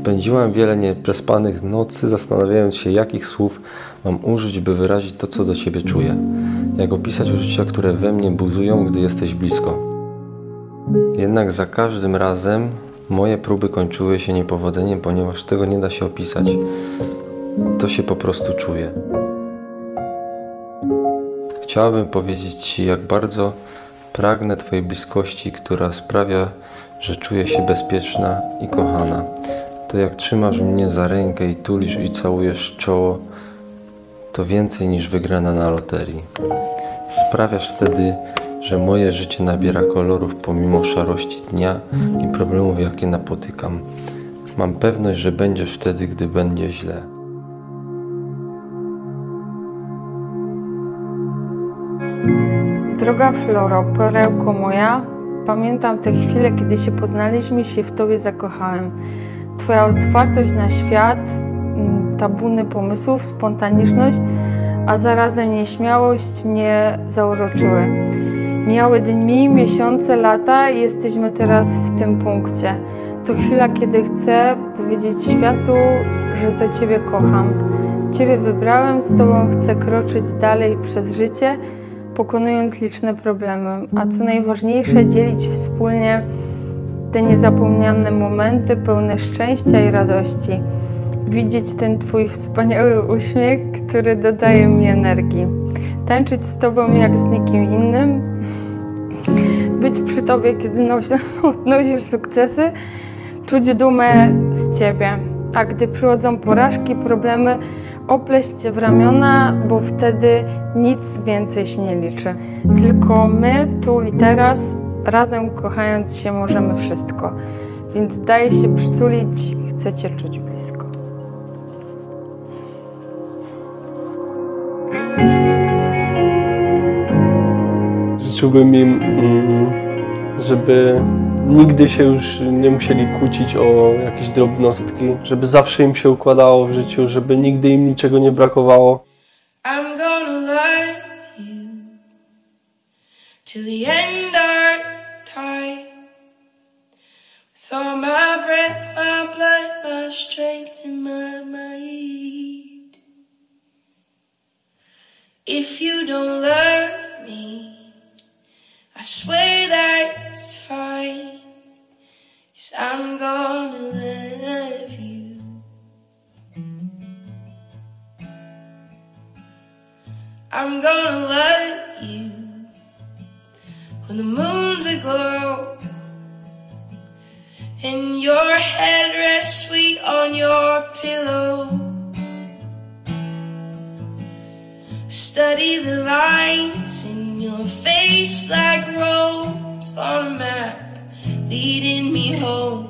Spędziłem wiele nieprzespanych nocy, zastanawiając się, jakich słów mam użyć, by wyrazić to, co do Ciebie czuję. Jak opisać uczucia, które we mnie buzują, gdy jesteś blisko. Jednak za każdym razem moje próby kończyły się niepowodzeniem, ponieważ tego nie da się opisać. To się po prostu czuje. Chciałabym powiedzieć Ci, jak bardzo pragnę Twojej bliskości, która sprawia, że czuję się bezpieczna i kochana. To jak trzymasz mnie za rękę i tulisz i całujesz czoło, to więcej niż wygrana na loterii. Sprawiasz wtedy, że moje życie nabiera kolorów pomimo szarości dnia i problemów, jakie napotykam. Mam pewność, że będziesz wtedy, gdy będzie źle. Droga Floro, perełko moja, pamiętam te chwile, kiedy się poznaliśmy i się w Tobie zakochałem. Twoja otwartość na świat, mm, tabuny pomysłów, spontaniczność, a zarazem nieśmiałość mnie zauroczyły. Mijały dni, miesiące, lata i jesteśmy teraz w tym punkcie. To chwila, kiedy chcę powiedzieć światu, że to Ciebie kocham. Ciebie wybrałem, z Tobą chcę kroczyć dalej przez życie, pokonując liczne problemy, a co najważniejsze, dzielić wspólnie te niezapomniane momenty pełne szczęścia i radości. Widzieć ten Twój wspaniały uśmiech, który dodaje mi energii. Tańczyć z Tobą jak z nikim innym, być przy Tobie, kiedy odnosisz sukcesy, czuć dumę z Ciebie. A gdy przychodzą porażki, problemy, opleść Cię w ramiona, bo wtedy nic więcej się nie liczy. Tylko my, tu i teraz, razem kochając się, możemy wszystko. Więc daj się przytulić, chcę Cię czuć blisko. Życzyłbym im, mm, żeby nigdy się już nie musieli kłócić o jakieś drobnostki, żeby zawsze im się układało w życiu, żeby nigdy im niczego nie brakowało. I'm gonna love you till the end of time. With all my breath, my blood, my strength and my mind. If you don't love me, I swear that's fine. Cause I'm gonna love you. I'm gonna love your head rests sweet on your pillow. Study the lines in your face like roads on a map leading me home.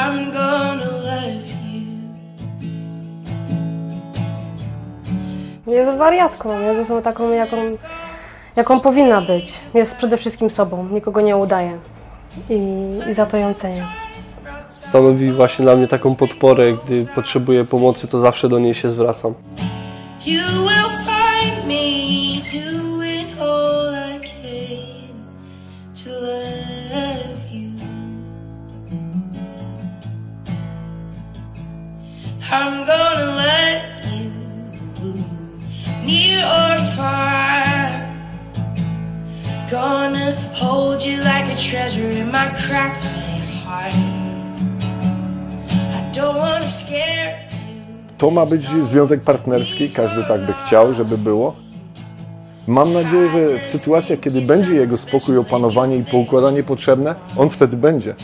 I'm gonna love you. Jest wariatką, jest osobą taką, jaką, jaką powinna być. Jest przede wszystkim sobą, nikogo nie udaje i, i za to ją cenię. Stanowi właśnie dla mnie taką podporę, gdy potrzebuję pomocy, to zawsze do niej się zwracam. You will find me doing all I can to love you. I'm gonna let Hold you like a treasure in my cracked heart. I don't wanna scare To ma być związek partnerski, każdy tak by chciał, żeby było. Mam nadzieję, że w sytuacjach, kiedy będzie jego spokój, opanowanie i poukładanie potrzebne, on wtedy będzie.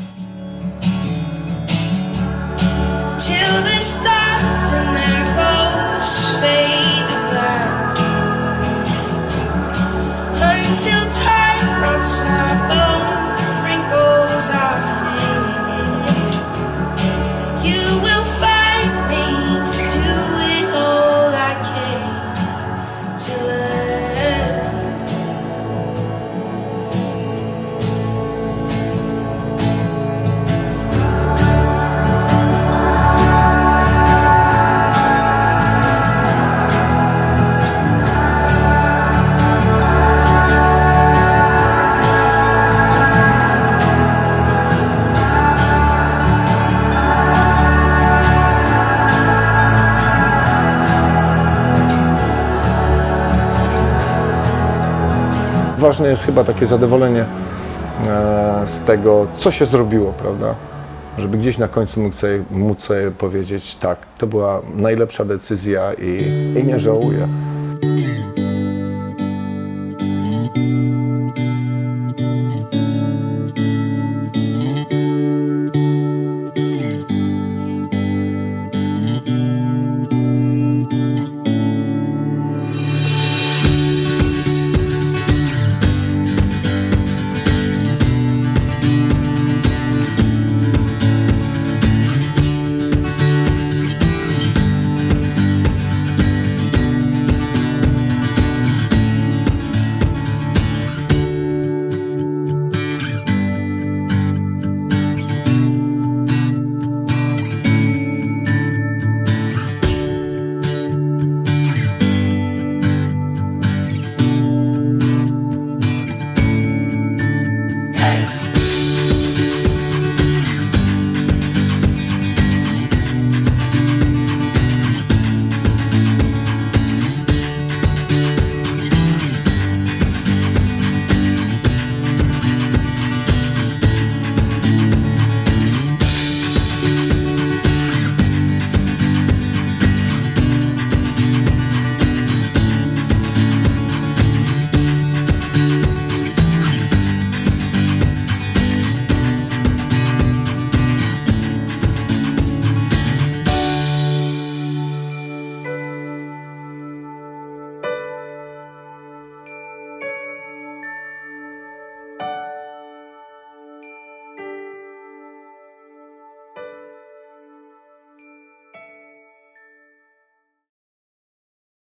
Ważne jest chyba takie zadowolenie e, z tego, co się zrobiło, prawda? Żeby gdzieś na końcu mógł sobie, móc sobie powiedzieć, tak, to była najlepsza decyzja i, i nie żałuję.